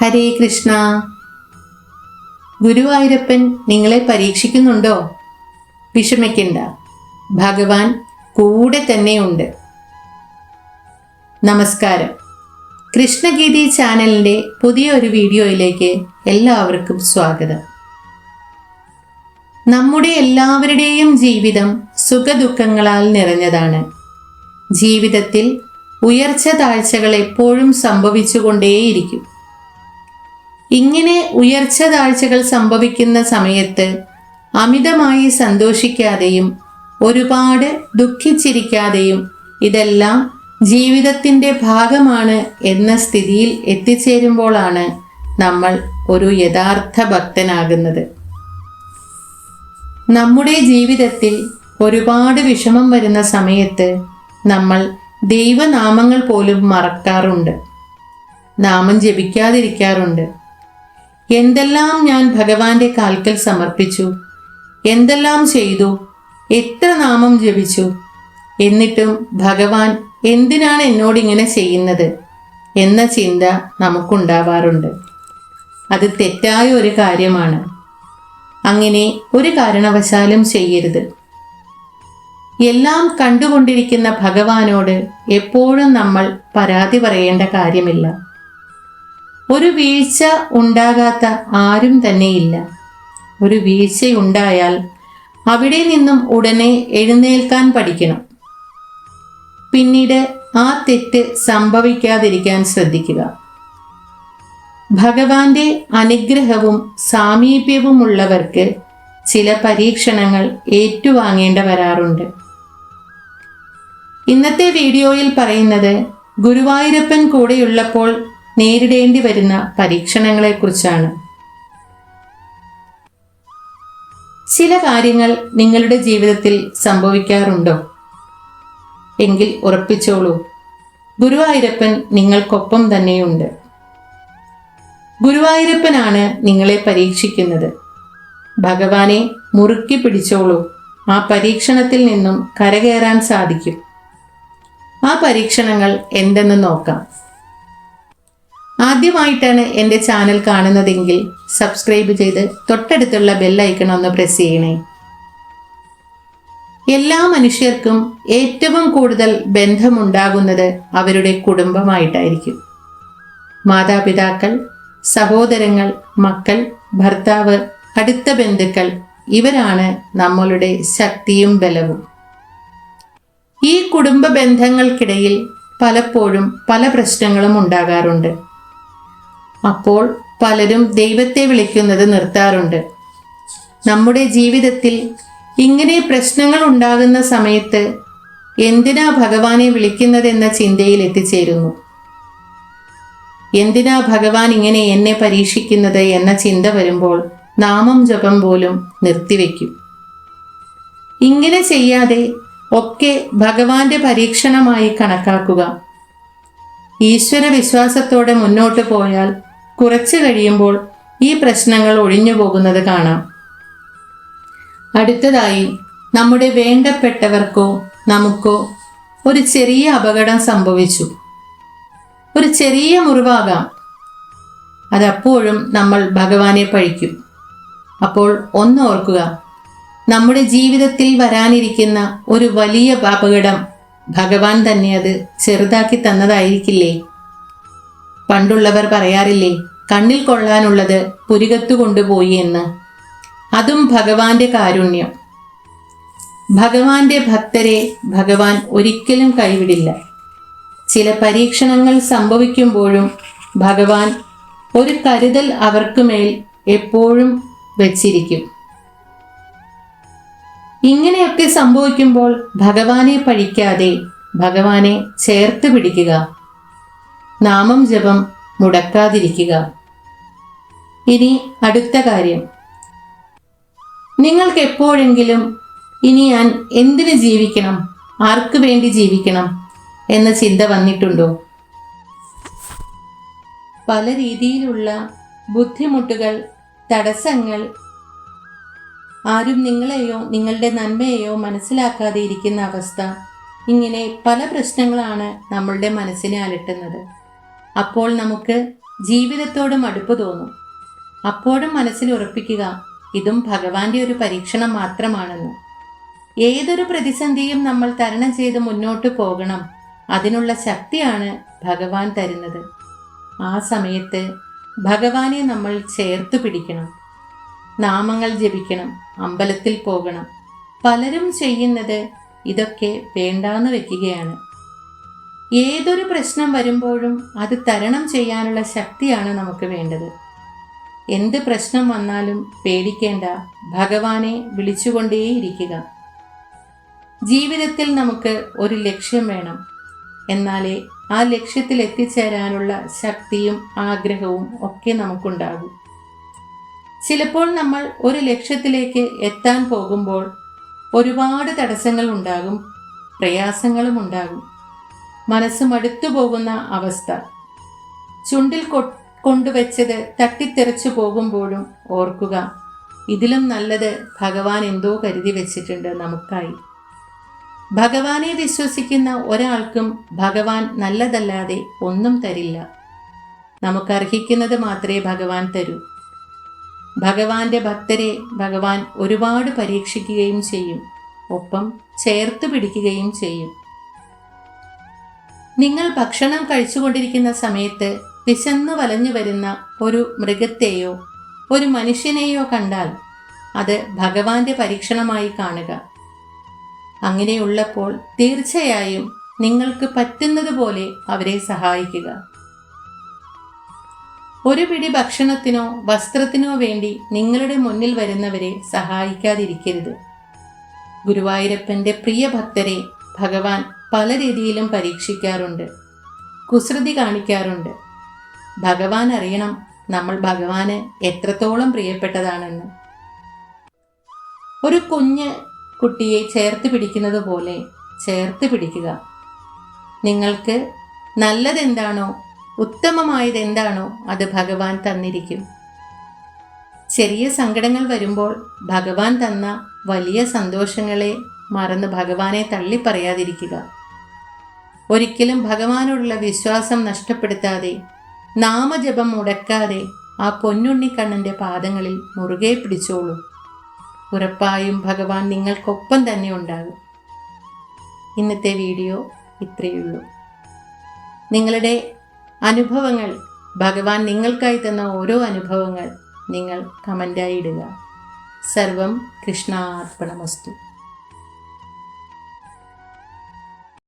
ഹരേ കൃഷ്ണ. ഗുരുവായൂരപ്പൻ നിങ്ങളെ പരീക്ഷിക്കുന്നുണ്ടോ? വിഷമിക്കണ്ട. ഭഗവാൻ കൂടെ തന്നെയുണ്ട്. നമസ്കാരം. കൃഷ്ണഗീതി ചാനലിന്റെ പുതിയൊരു വീഡിയോയിലേക്ക് എല്ലാവർക്കും സ്വാഗതം. നമ്മുടെ എല്ലാവരുടെയും ജീവിതം സുഖദുഃഖങ്ങളാൽ നിറഞ്ഞതാണ്. ജീവിതത്തിൽ ഉയർച്ച താഴ്ചകൾ എപ്പോഴും സംഭവിച്ചുകൊണ്ടേയിരിക്കും. ഇങ്ങനെ ഉയർച്ച താഴ്ചകൾ സംഭവിക്കുന്ന സമയത്ത് അമിതമായി സന്തോഷിക്കാതെയും ഒരുപാട് ദുഃഖിച്ചിരിക്കാതെയും ഇതെല്ലാം ജീവിതത്തിന്റെ ഭാഗമാണ് എന്ന സ്ഥിതിയിൽ എത്തിച്ചേരുമ്പോഴാണ് നമ്മൾ ഒരു യഥാർത്ഥ ഭക്തനാകുന്നത്. നമ്മുടെ ജീവിതത്തിൽ ഒരുപാട് വിഷമം വരുന്ന സമയത്ത് നമ്മൾ ദൈവനാമങ്ങൾ പോലും മറക്കാറുണ്ട്. നാമം ജപിക്കാതിരിക്കാറുണ്ട്. എന്തെല്ലാം ഞാൻ ഭഗവാന്റെ കാൽക്കൽ സമർപ്പിച്ചു? എന്തെല്ലാം ചെയ്തു? എത്ര നാമം ജപിച്ചു? എന്നിട്ടും ഭഗവാൻ എന്തിനാണ് എന്നോട് ഇങ്ങനെ ചെയ്യുന്നത് എന്ന ചിന്ത നമുക്കുണ്ടാവാറുണ്ട്. അത് തെറ്റായ ഒരു കാര്യമാണ്. അങ്ങനെ ഒരു കാരണവശാലും ചെയ്യരുത്. എല്ലാം കണ്ടുകൊണ്ടിരിക്കുന്ന ഭഗവാനോട് എപ്പോഴും നമ്മൾ പരാതി പറയേണ്ട കാര്യമില്ല. ഒരു വീഴ്ച ഉണ്ടാകാത്ത ആരും തന്നെയില്ല. ഒരു വീഴ്ചയുണ്ടായാൽ അവിടെ നിന്നും ഉടനെ എഴുന്നേൽക്കാൻ പഠിക്കണം. പിന്നീട് ആ തെറ്റ് സംഭവിക്കാതിരിക്കാൻ ശ്രദ്ധിക്കുക. ഭഗവാന്റെ അനുഗ്രഹവും സാമീപ്യവുമുള്ളവർക്ക് ചില പരീക്ഷണങ്ങൾ ഏറ്റുവാങ്ങേണ്ട വരാറുണ്ട്. ഇന്നത്തെ വീഡിയോയിൽ പറയുന്നത് ഗുരുവായൂരപ്പൻ കൂടെയുള്ളപ്പോൾ നേരിടേണ്ടി വരുന്ന പരീക്ഷണങ്ങളെക്കുറിച്ചാണ്. ചില കാര്യങ്ങൾ നിങ്ങളുടെ ജീവിതത്തിൽ സംഭവിക്കാറുണ്ടോ? എങ്കിൽ ഉറപ്പിച്ചോളൂ. ഗുരുവായൂരപ്പൻ നിങ്ങൾക്കൊപ്പം തന്നെയുണ്ട്. ഗുരുവായൂരപ്പനാണ് നിങ്ങളെ പരീക്ഷിക്കുന്നത്. ഭഗവാനെ മുറുക്കി പിടിച്ചോളൂ. ആ പരീക്ഷണത്തിൽ നിന്നും കരകയറാൻ സാധിക്കും. ആ പരീക്ഷണങ്ങൾ എന്തെന്ന് നോക്കാം. ആദ്യമായിട്ടാണ് എന്റെ ചാനൽ കാണുന്നതെങ്കിൽ സബ്സ്ക്രൈബ് ചെയ്ത് തൊട്ടടുത്തുള്ള ബെല്ലൈക്കൺ ഒന്ന് പ്രസ് ചെയ്യണേ. എല്ലാ മനുഷ്യർക്കും ഏറ്റവും കൂടുതൽ ബന്ധമുണ്ടാകുന്നത് അവരുടെ കുടുംബമായിട്ടായിരിക്കും. മാതാപിതാക്കൾ സഹോദരങ്ങൾ മക്കൾ ഭർത്താവ് അടുത്ത ബന്ധുക്കൾ ഇവരാണ് നമ്മളുടെ ശക്തിയും ബലവും. ഈ കുടുംബ ബന്ധങ്ങൾക്കിടയിൽ പലപ്പോഴും പല പ്രശ്നങ്ങളും ഉണ്ടാകാറുണ്ട്. അപ്പോൾ പലരും ദൈവത്തെ വിളിക്കുന്നത് നിർത്താറുണ്ട്. നമ്മുടെ ജീവിതത്തിൽ ഇങ്ങനെ പ്രശ്നങ്ങൾ ഉണ്ടാകുന്ന സമയത്ത് എന്തിനാ ഭഗവാനെ വിളിക്കുന്നതെന്ന ചിന്തയിൽ എത്തിച്ചേരുന്നു. എന്തിനാ ഭഗവാൻ ഇങ്ങനെ എന്നെ പരീക്ഷിക്കുന്നത് എന്ന ചിന്ത വരുമ്പോൾ നാമം ജപം പോലും നിർത്തിവെക്കും. ഇങ്ങനെ ചെയ്യാതെ ഒക്കെ ഭഗവാന്റെ പരീക്ഷണമായി കണക്കാക്കുക. ഈശ്വര വിശ്വാസത്തോടെ മുന്നോട്ട് പോയാൽ കുറച്ചു കഴിയുമ്പോൾ ഈ പ്രശ്നങ്ങൾ ഒഴിഞ്ഞു പോകുന്നത് കാണാം. അടുത്തതായി നമ്മുടെ വേണ്ടപ്പെട്ടവർക്കോ നമുക്കോ ഒരു ചെറിയ അപകടം സംഭവിച്ചു. ഒരു ചെറിയ മുറിവാകാം. അതപ്പോഴും നമ്മൾ ഭഗവാനെ പഴിക്കും. അപ്പോൾ ഒന്ന് ഓർക്കുക നമ്മുടെ ജീവിതത്തിൽ വരാനിരിക്കുന്ന ഒരു വലിയ അപകടം ഭഗവാൻ തന്നെ അത് ചെറുതാക്കി തന്നതായിരിക്കില്ലേ? പണ്ടുള്ളവർ പറയാറില്ലേ കണ്ണിൽ കൊള്ളാനുള്ളത് പുരികത്തു കൊണ്ടുപോയി എന്ന്. അതും ഭഗവാന്റെ കാരുണ്യം. ഭഗവാന്റെ ഭക്തരെ ഭഗവാൻ ഒരിക്കലും കൈവിടില്ല. ചില പരീക്ഷണങ്ങൾ സംഭവിക്കുമ്പോഴും ഭഗവാൻ ഒരു കരുതൽ അവർക്കുമേൽ എപ്പോഴും വച്ചിരിക്കും. ഇങ്ങനെയൊക്കെ സംഭവിക്കുമ്പോൾ ഭഗവാനെ പഴിക്കാതെ ഭഗവാനെ ചേർത്ത് പിടിക്കുക. നാമം ജപം മുടക്കാതിരിക്കുക. ഇനി അടുത്ത കാര്യം. നിങ്ങൾക്ക് എപ്പോഴെങ്കിലും ഇനി ഞാൻ എന്തിനു ജീവിക്കണം? ആർക്ക് വേണ്ടി ജീവിക്കണം? എന്ന ചിന്ത വന്നിട്ടുണ്ടോ? പല രീതിയിലുള്ള ബുദ്ധിമുട്ടുകൾ തടസ്സങ്ങൾ ആരും നിങ്ങളെയോ നിങ്ങളുടെ നന്മയെയോ മനസ്സിലാക്കാതെ ഇരിക്കുന്ന അവസ്ഥ ഇങ്ങനെ പല പ്രശ്നങ്ങളാണ് നമ്മളുടെ മനസ്സിനെ അലട്ടുന്നത്. അപ്പോൾ നമുക്ക് ജീവിതത്തോട് മടുപ്പ് തോന്നും. അപ്പോഴും മനസ്സിൽ ഉറപ്പിക്കുക ഇതും ഭഗവാന്റെ ഒരു പരീക്ഷണം മാത്രമാണെന്ന്. ഏതൊരു പ്രതിസന്ധിയും നമ്മൾ തരണം ചെയ്ത് മുന്നോട്ട് പോകണം. അതിനുള്ള ശക്തിയാണ് ഭഗവാൻ തരുന്നത്. ആ സമയത്ത് ഭഗവാനെ നമ്മൾ ചേർത്ത് പിടിക്കണം. നാമങ്ങൾ ജപിക്കണം അമ്പലത്തിൽ പോകണം. പലരും ചെയ്യുന്നത് ഇതൊക്കെ വേണ്ടാന്ന് വെക്കുകയാണ്. ഏതൊരു പ്രശ്നം വരുമ്പോഴും അത് തരണം ചെയ്യാനുള്ള ശക്തിയാണ് നമുക്ക് വേണ്ടത്. എന്ത് പ്രശ്നം വന്നാലും പേടിക്കേണ്ട ഭഗവാനെ വിളിച്ചുകൊണ്ടേയിരിക്കുക. ജീവിതത്തിൽ നമുക്ക് ഒരു ലക്ഷ്യം വേണം. എന്നാലേ ആ ലക്ഷ്യത്തിൽ എത്തിച്ചേരാനുള്ള ശക്തിയും ആഗ്രഹവും ഒക്കെ നമുക്കുണ്ടാകും. ചിലപ്പോൾ നമ്മൾ ഒരു ലക്ഷ്യത്തിലേക്ക് എത്താൻ പോകുമ്പോൾ ഒരുപാട് തടസ്സങ്ങൾ ഉണ്ടാകും പ്രയാസങ്ങളും ഉണ്ടാകും. മനസ്സ് മടുത്തു പോകുന്ന അവസ്ഥ. ചുണ്ടിൽ കൊ- കൊണ്ടുവച്ചത് തട്ടിത്തെറിച്ചു പോകുമ്പോഴും ഓർക്കുക ഇതിലും നല്ലത് ഭഗവാൻ എന്തോ കരുതി വെച്ചിട്ടുണ്ട് നമുക്കായി. ഭഗവാനെ വിശ്വസിക്കുന്ന ഒരാൾക്കും ഭഗവാൻ നല്ലതല്ലാതെ ഒന്നും തരില്ല. നമുക്ക് അർഹിക്കുന്നത് മാത്രമേ ഭഗവാൻ തരൂ. ഭഗവാന്റെ ഭക്തരെ ഭഗവാൻ ഒരുപാട് പരീക്ഷിക്കുകയും ചെയ്യും. ഒപ്പം ചേർത്ത് പിടിക്കുകയും ചെയ്യും. നിങ്ങൾ ഭക്ഷണം കഴിച്ചുകൊണ്ടിരിക്കുന്ന സമയത്ത് വിശന്നു വലഞ്ഞു വരുന്ന ഒരു മൃഗത്തെയോ ഒരു മനുഷ്യനെയോ കണ്ടാൽ അത് ഭഗവാന്റെ പരീക്ഷണമായി കാണുക. അങ്ങനെയുള്ളപ്പോൾ തീർച്ചയായും നിങ്ങൾക്ക് പറ്റുന്നത് പോലെ അവരെ സഹായിക്കുക. ഒരു പിടി ഭക്ഷണത്തിനോ വസ്ത്രത്തിനോ വേണ്ടി നിങ്ങളുടെ മുന്നിൽ വരുന്നവരെ സഹായിക്കാതിരിക്കരുത്. ഗുരുവായൂരപ്പന്റെ പ്രിയ ഭക്തരെ ഭഗവാൻ പല രീതിയിലും പരീക്ഷിക്കാറുണ്ട്. കുസൃതി കാണിക്കാറുണ്ട്. ഭഗവാൻ അറിയണം നമ്മൾ ഭഗവാന് എത്രത്തോളം പ്രിയപ്പെട്ടതാണെന്ന്. ഒരു കുഞ്ഞ് കുട്ടിയെ ചേർത്ത് പിടിക്കുന്നത് പോലെ ചേർത്ത് പിടിക്കുക. നിങ്ങൾക്ക് നല്ലതെന്താണോ ഉത്തമമായത് എന്താണോ അത് ഭഗവാൻ തന്നിരിക്കും. ചെറിയ സങ്കടങ്ങൾ വരുമ്പോൾ ഭഗവാൻ തന്ന വലിയ സന്തോഷങ്ങളെ മറന്ന് ഭഗവാനെ തള്ളിപ്പറയാതിരിക്കുക. ഒരിക്കലും ഭഗവാനോടുള്ള വിശ്വാസം നഷ്ടപ്പെടുത്താതെ നാമജപം മുടക്കാതെ ആ പൊന്നുണ്ണിക്കണ്ണന്റെ പാദങ്ങളിൽ മുറുകെ പിടിച്ചോളൂ. ഉറപ്പായും ഭഗവാൻ നിങ്ങൾക്കൊപ്പം തന്നെ ഉണ്ടാകും. ഇന്നത്തെ വീഡിയോ ഇത്രയുള്ളൂ. നിങ്ങളുടെ അനുഭവങ്ങൾ ഭഗവാൻ നിങ്ങൾക്കായി തന്ന ഓരോ അനുഭവങ്ങൾ നിങ്ങൾ കമന്റായി ഇടുക. സർവം കൃഷ്ണാർപ്പണമസ്തു.